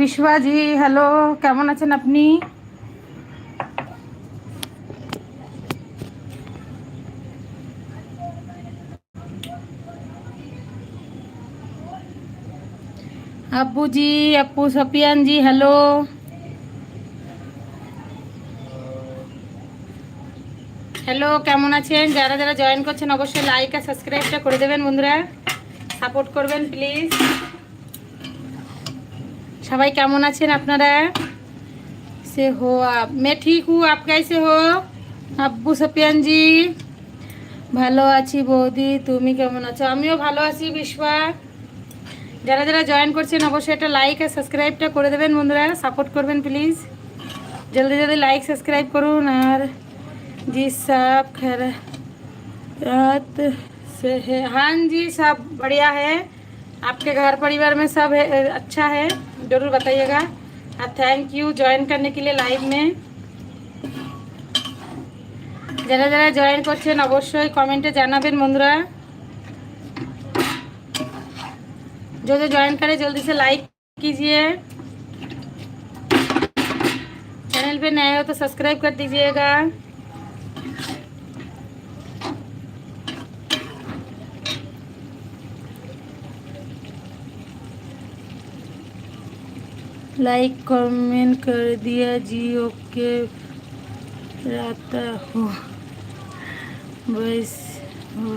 বিশ্বজি hello কেমন আছেন আপনি? আব্বু জি আপু সপিয়ান জি হ্যালো হ্যালো কেমন আছেন? যারা যারা জয়েন করছেন, অবশ্যই লাইক আর সাবস্ক্রাইবটা করে দেবেন বন্ধুরা। সাপোর্ট করবেন প্লিজ সবাই কেমন আছেন আপনারা সে হো আপ মে ঠিক হু আপ कैसे हो আব্বু সপিয়ান জি ভালো আছি বৌদি তুমি কেমন আছো আমিও ভালো আছি বিশ্বা যারা যারা জয়েন করছেন অবশ্যই একটা লাইক আর সাবস্ক্রাইবটা করে দেবেন বন্ধুরা সাপোর্ট করবেন প্লিজ জলদি জলদি লাইক সাবস্ক্রাইব করুন আর জি সব खैर रात से है हाँ जी सब बढ़िया है आपके घर परिवार में सब है अच्छा है ज़रूर बताइएगा और थैंक यू ज्वाइन करने के लिए लाइव में যারা যারা জয়েন করছেন অবশ্যই কমেন্টে জানাবেন বন্ধুরা जो जो ज्वाइन करे जल्दी से लाइक कीजिए चैनल पे नए हो तो सब्सक्राइब कर दीजिएगा लाइक, कमेंट कर दिया जी ओके रहता हो। बस, हो।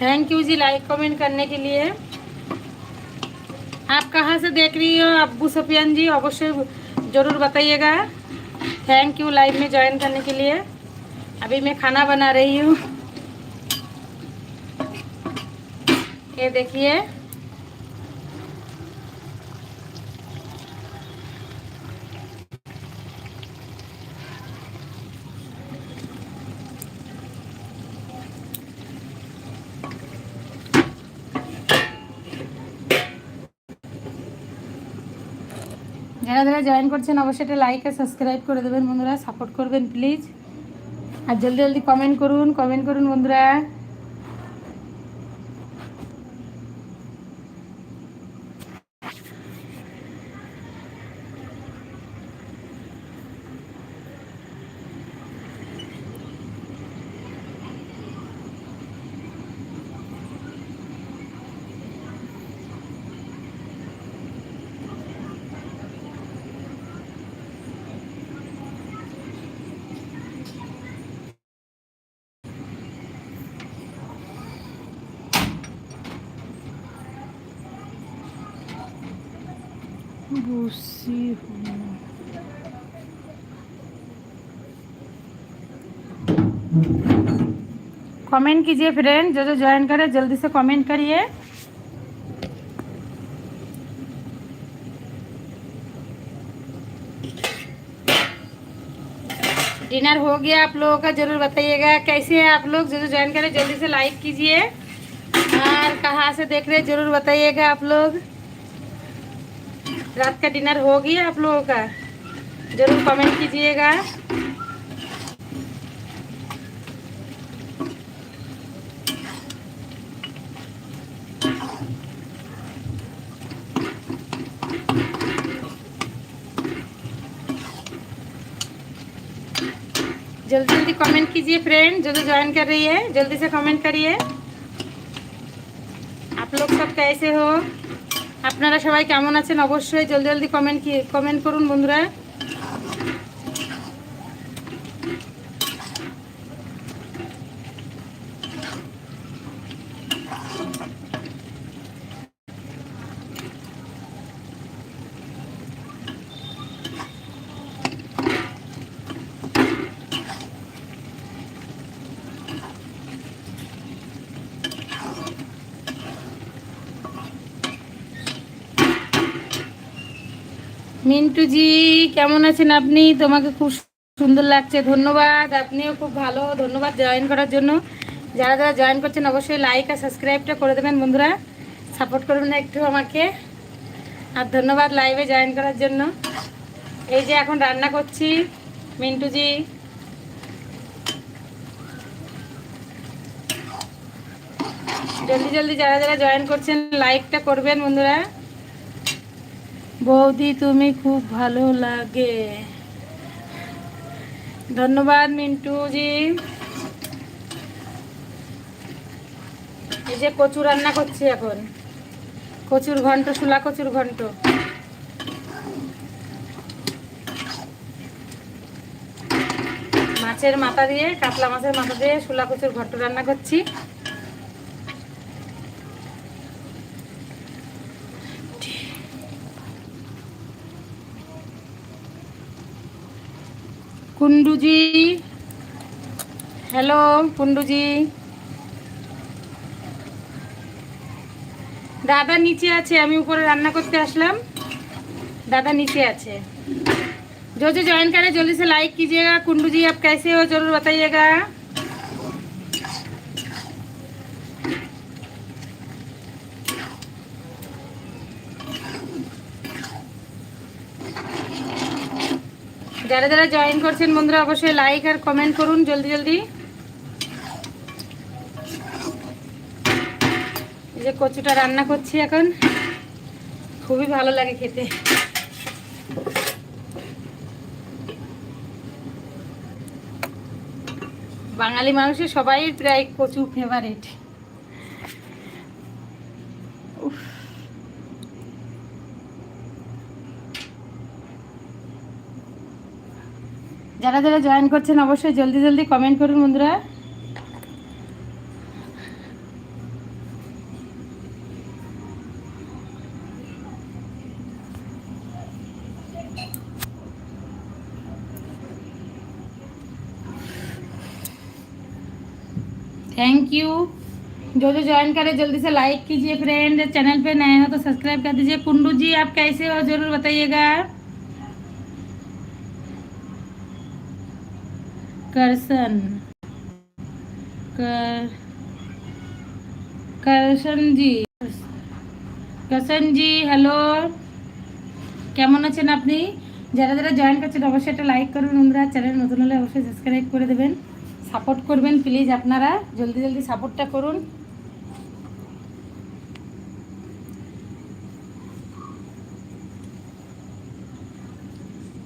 थैंक यू जी लाइक, कमेंट करने के लिए। आप कहाँ से देख रही हो अबू सफियान जी? अवश्य ज़रूर बताइएगा। थैंक यू लाइव में ज्वाइन करने के लिए। अभी मैं खाना बना रही हूँ। ये देखिए। যারা যারা জয়েন করছেন, অবশ্যই একটা লাইক আর সাবস্ক্রাইব করে দেবেন বন্ধুরা সাপোর্ট করবেন প্লিজ আর জলদি জলদি কমেন্ট করুন কমেন্ট করুন বন্ধুরা। বসি कमेंट कीजिए फ्रेंड जो जो ज्वाइन करे, जल्दी से कमेंट करिए। डिनर हो गया आप लोगों का, ज़रूर बताइएगा। कैसे है आप लोग? जो जो ज्वाइन करें, जल्दी से लाइक कीजिए। और कहाँ से देख रहे ज़रूर बताइएगा आप लोग। रात का डिनर हो गया आप लोगों का। ज़रूर कमेंट कीजिएगा। जल्दी जल्दी कमेंट कीजिए फ्रेंड जो जो ज्वाइन कर रही है, जल्दी से कमेंट करिए। आप लोग सब कैसे हो? আপনারা সবাই কেমন আছেন? অবশ্যই জলদি জলদি কমেন্ট কি কমেন্ট করুন বন্ধুরা। মিন্টু জি কেমন আছেন আপনি? তোমাকে খুব সুন্দর লাগছে, ধন্যবাদ। আপনিও খুব ভালো, ধন্যবাদ জয়েন করার জন্য। যারা যারা জয়েন করছেন, অবশ্যই লাইক আর সাবস্ক্রাইবটা করে দেবেন, বন্ধুরা। সাপোর্ট করবেন একটু আমাকে। আর ধন্যবাদ লাইভে জয়েন করার জন্য। এই যে এখন রান্না করছি মিন্টু জি জলদি জলদি যারা যারা জয়েন করছেন লাইকটা করবেন, বন্ধুরা। বৌদি, তুমি খুব ভালো লাগে। ধন্যবাদ মিন্টুজি। এই যে কচু রান্না করছি এখন। কচুর ঘন্ট শুলা কচুর ঘন্ট। মাছের মাথা দিয়ে, কাতলা মাছের মাথা দিয়ে শুলা কচুর ঘন্ট রান্না করছি। কুন্ডুজি হ্যালো কুন্ডুজি দাদা নিচে আছে আমি উপরে রান্না করতে আসলাম दादा नीचे আছে जो जो ज्वाइन करे जल्दी से लाइक कीजिएगा कुंडू जी आप कैसे हो जरूर बताइएगा যারা যারা জয়েন করছেন বন্ধুরা, অবশ্যই লাইক আর কমেন্ট করুন জলদি জলদি। যে কচুটা রান্না করছি এখন। খুবই ভালো লাগে খেতে। বাঙালি মানুষের সবাই প্রায় কচু ফেভারিট যারা যারা জয়েন করছেন অবশ্যই জলদি জলদি কমেন্ট করুন বন্ধুরা थैंक यू जो जो ज्वाइन करे जल्दी से लाइक कीजिए फ्रेंड चैनल पे नए हो तो सब्सक्राइब कर दीजिए कुंडू जी आप कैसे हो जरूर बताइएगा करसन कर করশন জি করশন জি হ্যালো কেমন আছেন আপনি যারা যারা জয়েন করছেন অবশ্যই একটা লাইক করবেন বন্ধুরা চ্যানেল নতুন হলে অবশ্যই সাবস্ক্রাইব করে দেবেন সাপোর্ট করবেন প্লিজ আপনারা জলদি জলদি সাপোর্টটা করুন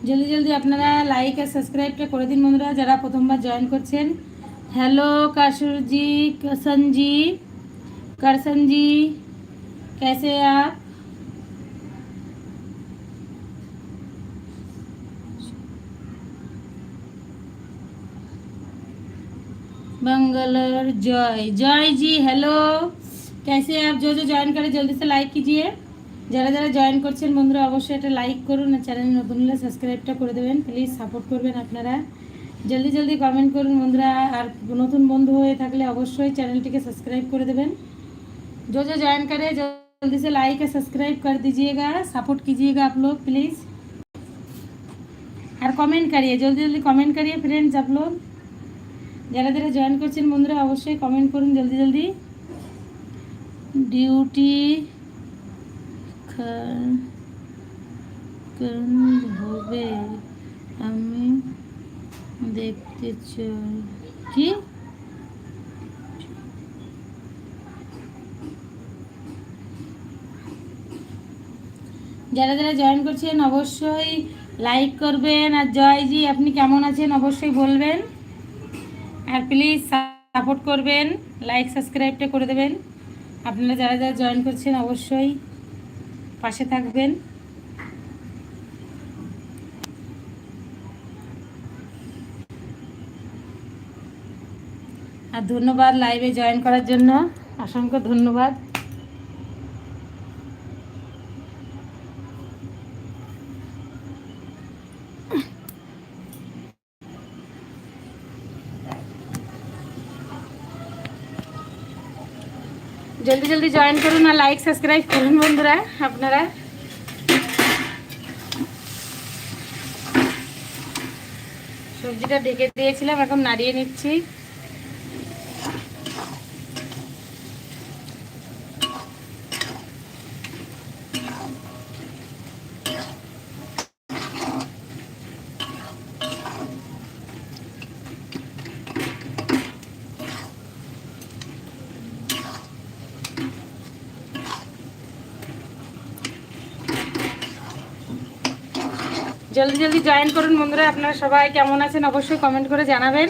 জলদি জলদি আপনারা লাইক আর সাবস্ক্রাইবটা করে দিন বন্ধুরা যারা প্রথমবার জয়েন করছেন হ্যালো কাশুরজি কসনজি करसनजी कैसे आप बंगलर जय जय जी हेलो कैसे आप जो जो ज्वाइन करें जल्दी से लाइक कीजिए যারা যারা জয়েন করছেন বন্ধুরা অবশ্যই একটা লাইক করুন আর চ্যানেল নতুন হলে সাবস্ক্রাইবটা করে দেবেন প্লিজ সাপোর্ট করবেন আপনারা জলদি জলদি কমেন্ট করুন বন্ধুরা আর নতুন বন্ধু হয়ে থাকলে অবশ্যই চ্যানেলটিকে সাবস্ক্রাইব করে দেবেন जो जो ज्वाइन करे जल्दी से लाइक और सब्सक्राइब कर दीजिएगा सपोर्ट कीजिएगा आप लोग प्लीज़ আর কমেন্ট করিয়ে জলদি জলদি কমেন্ট করিয়ে ফ্রেন্ডস आप लोग যারা যারা জয়েন করছেন বন্ধুরা অবশ্যই কমেন্ট করুন জলদি জলদি ডিউটি হবে আমি দেখতে চাই। কি? যারা যারা জয়েন করছেন অবশ্যই লাইক করবেন আর জয়জি আপনি কেমন আছেন অবশ্যই বলবেন। আর প্লিজ সাপোর্ট করবেন লাইক সাবস্ক্রাইবটা করে দেবেন। আপনারা যারা যারা জয়েন করছেন অবশ্যই পাশে থাকবেন। আর ধন্যবাদ লাইভে জয়েন করার জন্য। অসংখ্য ধন্যবাদ। জলদি জলদি জয়েন করুন আর লাইক সাবস্ক্রাইব করুন বন্ধুরা, আপনারা। সবজিটা ঢেকে দিয়েছিলাম, এখন নাড়িয়ে নিচ্ছি। জলদি জলদি জয়েন করুন বন্ধুরা আপনারা সবাই কেমন আছেন অবশ্যই কমেন্ট করে জানাবেন।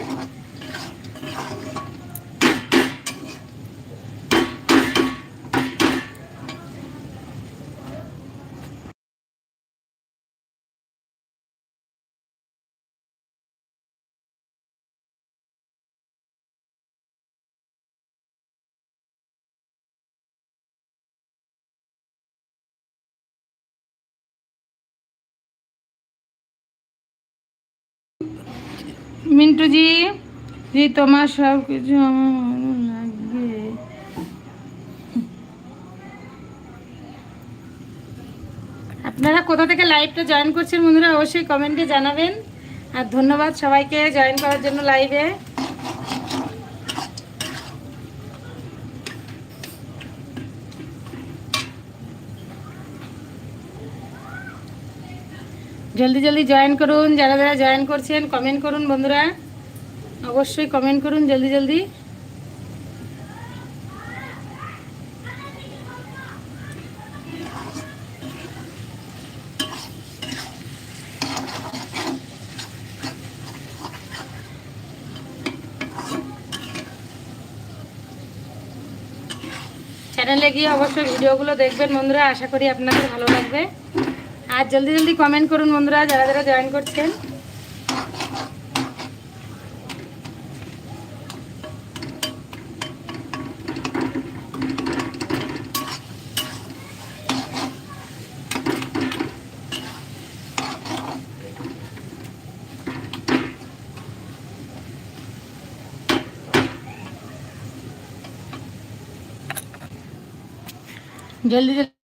মিন্টুজি, জি, তোমার সব কিছু আমার ভালো লাগবে আপনারা কোথা থেকে লাইভটা জয়েন করছেন বন্ধুরা, অবশ্যই কমেন্টে জানাবেন। আর ধন্যবাদ সবাইকে জয়েন করার জন্য লাইভে জলদি জলদি জয়েন করুন, যারা যারা জয়েন করছেন কমেন্ট করুন বন্ধুরা। অবশ্যই কমেন্ট করুন জলদি জলদি। চ্যানেলে গিয়ে অবশ্যই ভিডিওগুলো দেখবেন বন্ধুরা, আশা করি আপনাদের ভালো লাগবে। আর জলদি জলদি কমেন্ট করুন বন্ধুরা যারা যারা জয়েন করছেন। জলদি জলদি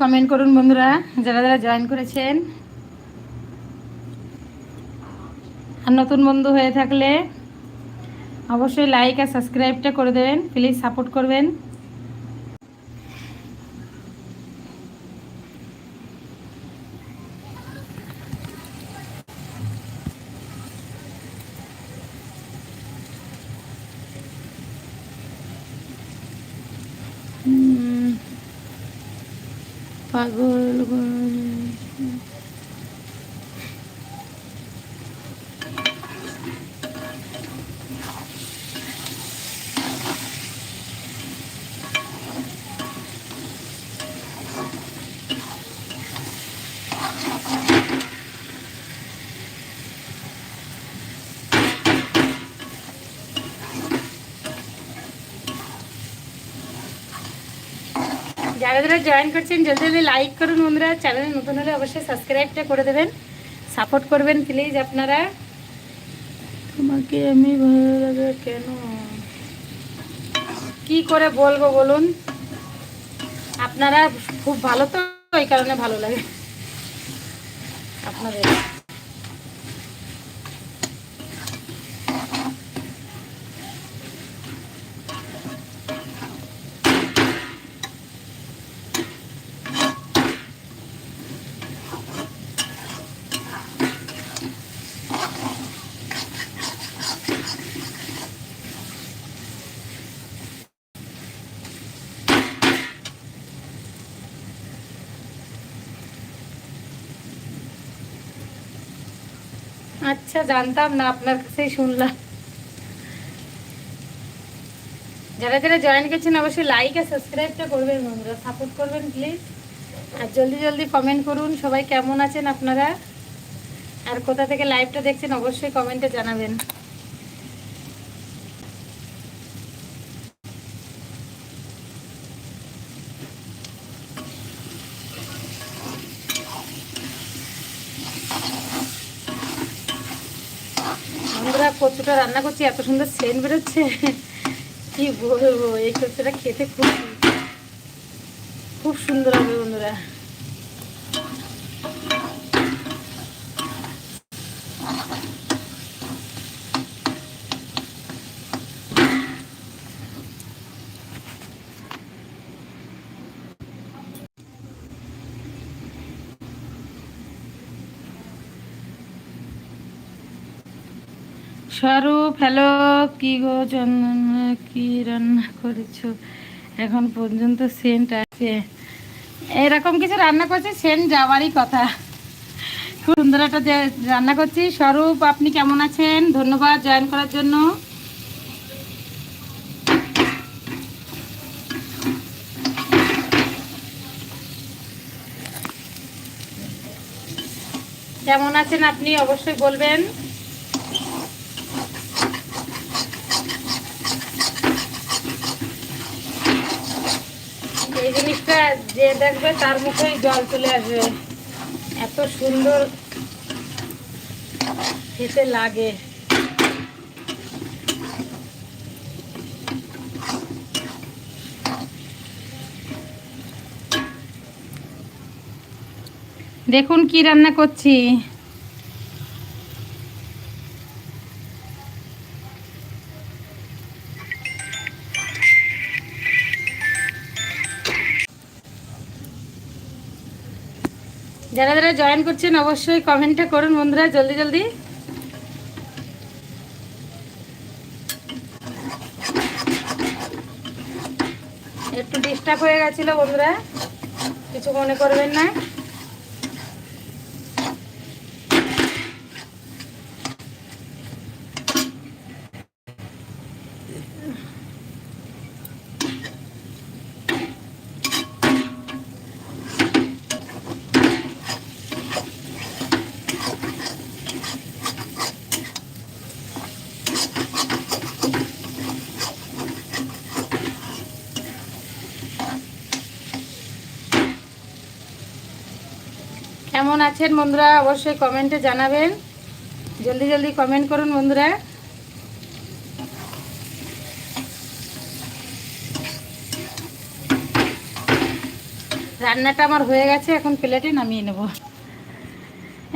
কমেন্ট করুন বন্ধুরা, যারা যারা জয়েন করেছেন। আর নতুন বন্ধু হয়ে থাকলে অবশ্যই লাইক আর সাবস্ক্রাইবটা করে দেবেন প্লিজ সাপোর্ট করবেন। যারা যারা জয়েন করছেন জলদি জলদি লাইক করুন বন্ধুরা। চ্যানেলে নতুন হলে অবশ্যই সাবস্ক্রাইবটা করে দেবেন। সাপোর্ট করবেন প্লিজ আপনারা। তোমাকে আমি ভালো লাগে কেন? কি করে বলব বলুন? আপনারা খুব ভালো তো ওই কারণে ভালো লাগে। আপনাদের আচ্ছা জানতাম না, আপনার কাছেই শুনলাম। যারা যারা জয়েন করছেন, অবশ্যই লাইক আর সাবস্ক্রাইবটা করবেন বন্ধুরা। সাপোর্ট করবেন প্লিজ আর জলদি জলদি কমেন্ট করুন, সবাই কেমন আছেন আপনারা? আর কোথা থেকে লাইভটা দেখছেন, অবশ্যই কমেন্টে জানাবেন বন্ধুরা কচুটা রান্না করছি, এত সুন্দর সেন্ট বেরোচ্ছে। কি বলব, এই কচুটা খেতে খুব খুব সুন্দর হবে বন্ধুরা। স্বরূপ হ্যালো কি গো চন্দনা, কি রান্না করেছ? এখন পর্যন্ত সেন্ট আছে এরকম কিছু রান্না করছে সেন্ট যাওয়ারই কথা। সুন্দর একটা রান্না করছি। স্বরূপ, আপনি কেমন আছেন? ধন্যবাদ জয়েন করার জন্য। কেমন আছেন আপনি? অবশ্যই বলবেন এই জিনিসটা যে দেখবে তার মুখেই জল চলে আসবে। এত সুন্দর খেতে লাগে। দেখুন কি রান্না করছি। যারা যারা জয়েন করছেন, অবশ্যই কমেন্টটা করুন বন্ধুরা, জলদি জলদি। একটু ডিস্টার্ব হয়ে গেছিল বন্ধুরা, কিছু মনে করবেন না। কেমন আছেন বন্ধুরা? অবশ্যই কমেন্টে জানাবেন। জলদি জলদি কমেন্ট করুন বন্ধুরা। রান্নাটা আমার হয়ে গেছে, এখন প্লেটে নামিয়ে নেব।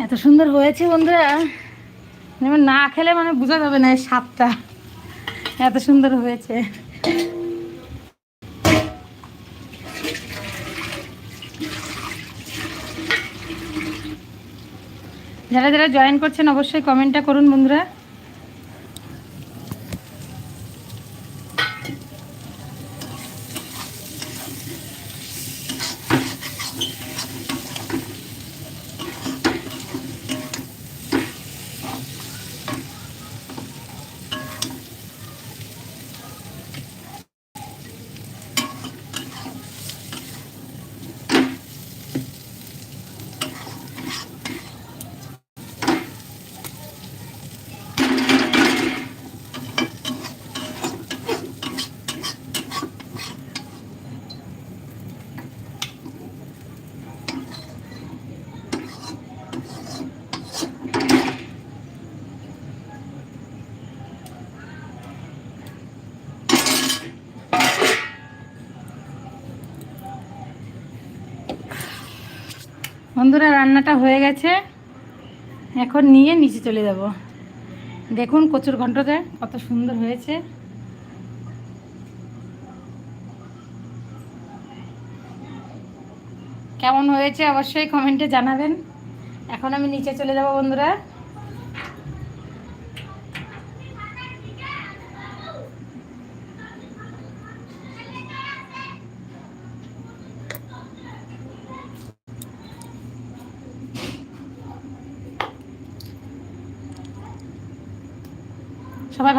এত সুন্দর হয়েছে বন্ধুরা। মানে না খেলে মানে বোঝা যাবে না এই স্বাদটা। এত সুন্দর হয়েছে। যারা যারা জয়েন করছেন অবশ্যই কমেন্টটা করুন বন্ধুরা। বন্ধুরা, রান্নাটা হয়ে গেছে। এখন নিয়ে নিচে চলে যাব। দেখুন কচুর ঘন্টতে কত সুন্দর হয়েছে। কেমন হয়েছে অবশ্যই কমেন্টে জানাবেন। এখন আমি নিচে চলে যাব বন্ধুরা।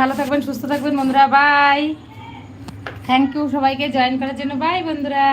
ভালো থাকবেন সুস্থ থাকবেন বন্ধুরা। বাই থ্যাংক ইউ সবাইকে জয়েন করার জন্য। বাই বন্ধুরা।